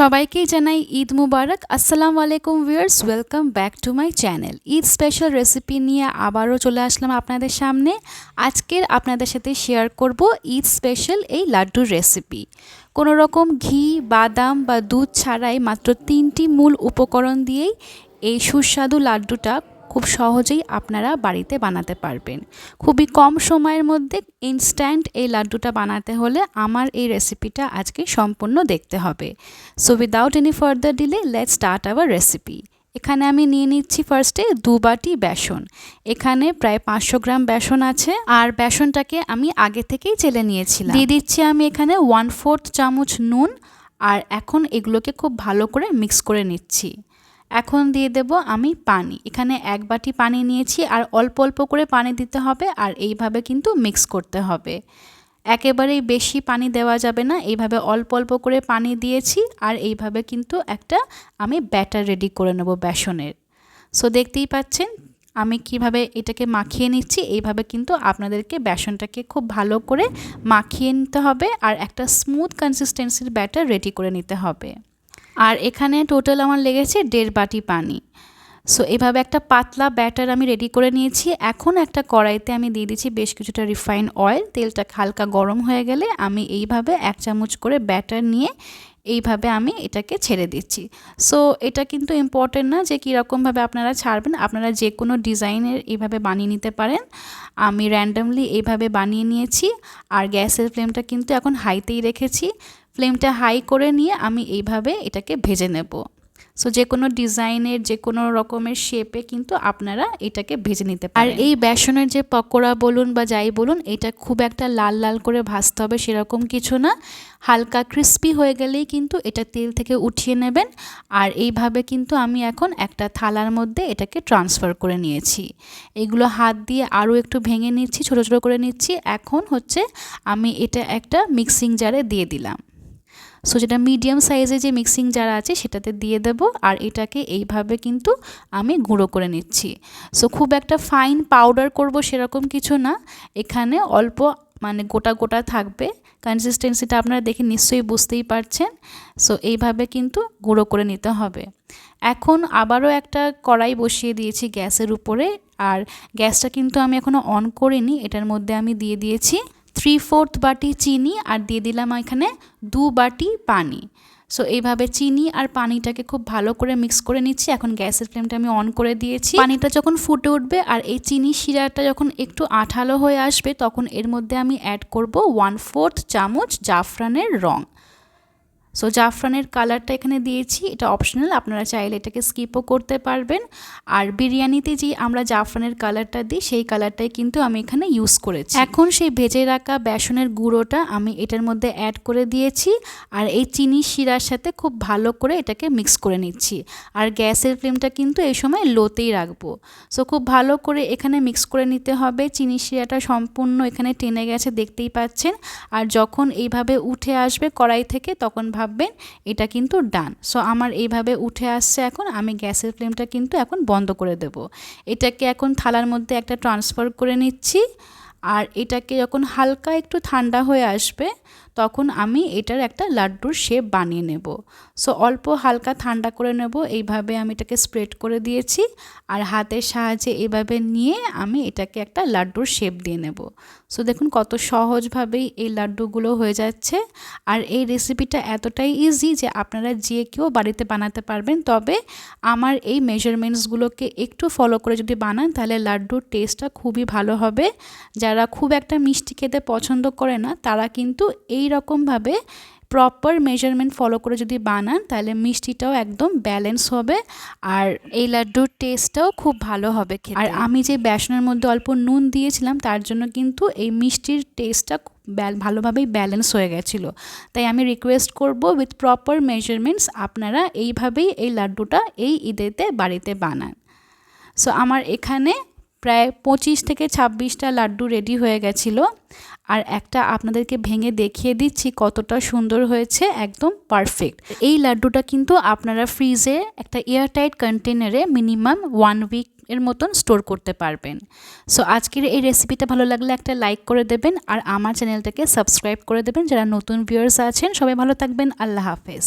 সবাইকেই জানাই ঈদ মুবারক। আসসালাম আলাইকুম viewers, welcome back to my channel. Eid special recipe নিয়ে আবারও চলে আসলাম আপনাদের সামনে। আজকের আপনাদের সাথে শেয়ার করব ঈদ স্পেশাল এই লাড্ডুর রেসিপি কোনো রকম ঘি, বাদাম বা দুধ ছাড়াই মাত্র তিনটি মূল উপকরণ দিয়েই এই সুস্বাদু লাড্ডুটা খুব সহজেই আপনারা বাড়িতে বানাতে পারবেন। খুবই কম সময়ের মধ্যে ইনস্ট্যান্ট এই লাড্ডুটা বানাতে হলে আমার এই রেসিপিটা আজকে সম্পূর্ণ দেখতে হবে। So without any further delay let start our recipe এখানে আমি নিয়ে নিচ্ছি ফার্স্টে দু বাটি বেসন। এখানে প্রায় পাঁচশো গ্রাম বেসন আছে। আর বেসনটাকে আমি আগে থেকেই চেলে নিয়েছিলাম। দিয়ে দিচ্ছি আমি এখানে ওয়ান ফোর্থ চামচ নুন। আর এখন এগুলোকে খুব ভালো করে মিক্স করে নিচ্ছি। এখন দিয়ে দেব আমি পানি। এখানে এক বাটি পানি নিয়েছি আর অল্প অল্প করে পানি দিতে হবে আর এইভাবে কিন্তু মিক্স করতে হবে। একেবারেই বেশি পানি দেওয়া যাবে না, এইভাবে অল্প অল্প করে পানি দিয়েছি আর এইভাবে কিন্তু একটা আমি ব্যাটার রেডি করে নেব বেসনের। সো দেখতেই পাচ্ছেন, আমি কীভাবে এটাকে মাখিয়ে নিচ্ছি, এইভাবে কিন্তু আপনাদেরকে বেসনটাকে খুব ভালো করে মাখিয়ে নিতে হবে আর একটা স্মুথ কনসিস্টেন্সির ব্যাটার রেডি করে নিতে হবে। আর এখানে টোটাল আমার লেগেছে দেড় বাটি পানি। সো এভাবে একটা পাতলা ব্যাটার আমি রেডি করে নিয়েছি। এখন একটা কড়াইতে আমি দিয়ে দিচ্ছি বেশ কিছুটা রিফাইন অয়েল তেলটা হালকা গরম হয়ে গেলে আমি এইভাবে এক চামচ করে ব্যাটার নিয়ে এইভাবে আমি এটাকে ছেড়ে দিচ্ছি। সো এটা কিন্তু ইম্পর্টেন্ট না যে কীরকমভাবে আপনারা ছাড়বেন। আপনারা যে কোনো ডিজাইনের এইভাবে বানিয়ে নিতে পারেন। আমি র্যান্ডামলি এইভাবে বানিয়ে নিয়েছি। আর গ্যাসের ফ্লেমটা কিন্তু এখন হাইতেই রেখেছি। ফ্লেমটা হাই করে নিয়ে আমি এইভাবে এটাকে ভেজে নেব। সো যে কোনো ডিজাইনের যে কোনো রকমের শেপে কিন্তু আপনারা এটাকে ভেজে নিতে পারেন। আর এই বেসনের যে পকোড়া বলুন বা যাই বলুন এটা খুব একটা লাল লাল করে ভাজতে হবে সেরকম কিছু না। হালকা ক্রিস্পি হয়ে গেলেই কিন্তু এটা তেল থেকে উঠিয়ে নেবেন। আর এইভাবে কিন্তু আমি এখন একটা থালার মধ্যে এটাকে ট্রান্সফার করে নিয়েছি। এগুলো হাত দিয়ে আরও একটু ভেঙে নিচ্ছি ছোটো ছোটো করে নিচ্ছি। এখন হচ্ছে আমি এটা একটা মিক্সিং জারে দিয়ে দিলাম। সো যেটা মিডিয়াম সাইজে যে মিক্সিং যারা আছে, সেটাতে দিয়ে দেব। আর এটাকে এইভাবে কিন্তু আমি গুঁড়ো করে নিচ্ছি। সো খুব একটা ফাইন পাউডার করব সেরকম কিছু না। এখানে অল্প মানে গোটা গোটা থাকবে। কনসিস্টেন্সিটা আপনারা দেখে নিশ্চয়ই বুঝতেই পারছেন। সো এইভাবে কিন্তু গুঁড়ো করে নিতে হবে। এখন আবারও একটা কড়াই বসিয়ে দিয়েছি গ্যাসের উপরে। আর গ্যাসটা কিন্তু আমি এখনও অন করিনি। এটার মধ্যে আমি দিয়ে দিয়েছি থ্রি ফোর্থ বাটি চিনি আর দিয়ে দিলাম এখানে দু বাটি পানি। সো এইভাবে চিনি আর পানিটাকে খুব ভালো করে মিক্স করে নিচ্ছি। এখন গ্যাসের ফ্লেমটা আমি অন করে দিয়েছি। পানিটা যখন ফুটে উঠবে আর এই চিনি শিরাটা যখন একটু আঠালো হয়ে আসবে, তখন এর মধ্যে আমি অ্যাড করব ওয়ান ফোর্থ চামচ জাফরানের রং। সো জাফরানের কালারটা এখানে দিয়েছি, এটা অপশনাল আপনারা চাইলে এটাকে স্কিপও করতে পারবেন। আর বিরিয়ানিতে যে আমরা জাফরানের কালারটা দিই, সেই কালারটাই কিন্তু আমি এখানে ইউজ করেছি। এখন সেই ভেজে রাখা বেসনের গুঁড়োটা আমি এটার মধ্যে অ্যাড করে দিয়েছি, আর এই চিনি শিরার সাথে খুব ভালো করে এটাকে মিক্স করে নিচ্ছি। আর গ্যাসের ফ্লেমটা কিন্তু এই সময় লোতেই রাখব। সো খুব ভালো করে এখানে মিক্স করে নিতে হবে, চিনি শিরাটা সম্পূর্ণ এখানে টেনে গেছে, দেখতেই পাচ্ছেন। আর যখন এইভাবে উঠে আসবে কড়াই থেকে, তখন ভাববেন, এটা কিন্তু ডান সো আমার এইভাবে উঠে আসছে এখন, আমি গ্যাসের ফ্লেমটা কিন্তু এখন বন্ধ করে দেব। এটাকে এখন থালার মধ্যে একটা ট্রান্সফার করে নিচ্ছি, আর এটাকে যখন হালকা একটু ঠান্ডা হয়ে আসবে তখন আমি এটার একটা লাড্ডুর শেপ বানিয়ে নেব। সো অল্প হালকা ঠান্ডা করে নেব। এইভাবে আমি এটাকে স্প্রেড করে দিয়েছি। আর হাতের সাহায্যে এভাবে নিয়ে আমি এটাকে একটা লাড্ডুর শেপ দিয়ে নেব। সো দেখুন কত সহজভাবেই এই লাড্ডুগুলো হয়ে যাচ্ছে। আর এই রেসিপিটা এতটাই ইজি যে আপনারা যে কেউ বাড়িতে বানাতে পারবেন। তবে আমার এই মেজারমেন্টসগুলোকে একটু ফলো করে যদি বানান, তাহলে লাড্ডুর টেস্টটা খুবই ভালো হবে। যারা খুব একটা মিষ্টি খেতে পছন্দ করে না, তারা কিন্তু এই রকমভাবে প্রপার মেজারমেন্ট ফলো করে যদি বানান, তাহলে মিষ্টিটাও একদম ব্যালেন্স হবে আর এই লাড্ডুর টেস্টটাও খুব ভালো হবে আর আমি যে বেসনের মধ্যে অল্প নুন দিয়েছিলাম, তার জন্য কিন্তু এই মিষ্টির টেস্টটা ভালোভাবেই ব্যালেন্স হয়ে গেছিল। তাই আমি রিকোয়েস্ট করব উইথ প্রপার মেজারমেন্টস আপনারা এইভাবেই এই লাড্ডুটা এই ঈদেতে বাড়িতে বানান। সো আমার এখানে প্রায় পঁচিশ থেকে ছাব্বিশটা লাড্ডু রেডি হয়ে গেছিল। আর একটা আপনাদেরকে ভেঙে দেখিয়ে দিচ্ছি কতটা সুন্দর হয়েছে, একদম পারফেক্ট এই লাড্ডুটা কিন্তু আপনারা ফ্রিজে একটা এয়ারটাইট কন্টেনারে মিনিমাম ওয়ান উইক এর মতন স্টোর করতে পারবেন। সো আজকের এই রেসিপিটা ভালো লাগলে একটা লাইক করে দেবেন আর আমার চ্যানেলটাকে সাবস্ক্রাইব করে দেবেন। যারা নতুন ভিউয়ার্স আছেন, সবাই ভালো থাকবেন। আল্লাহ হাফেজ।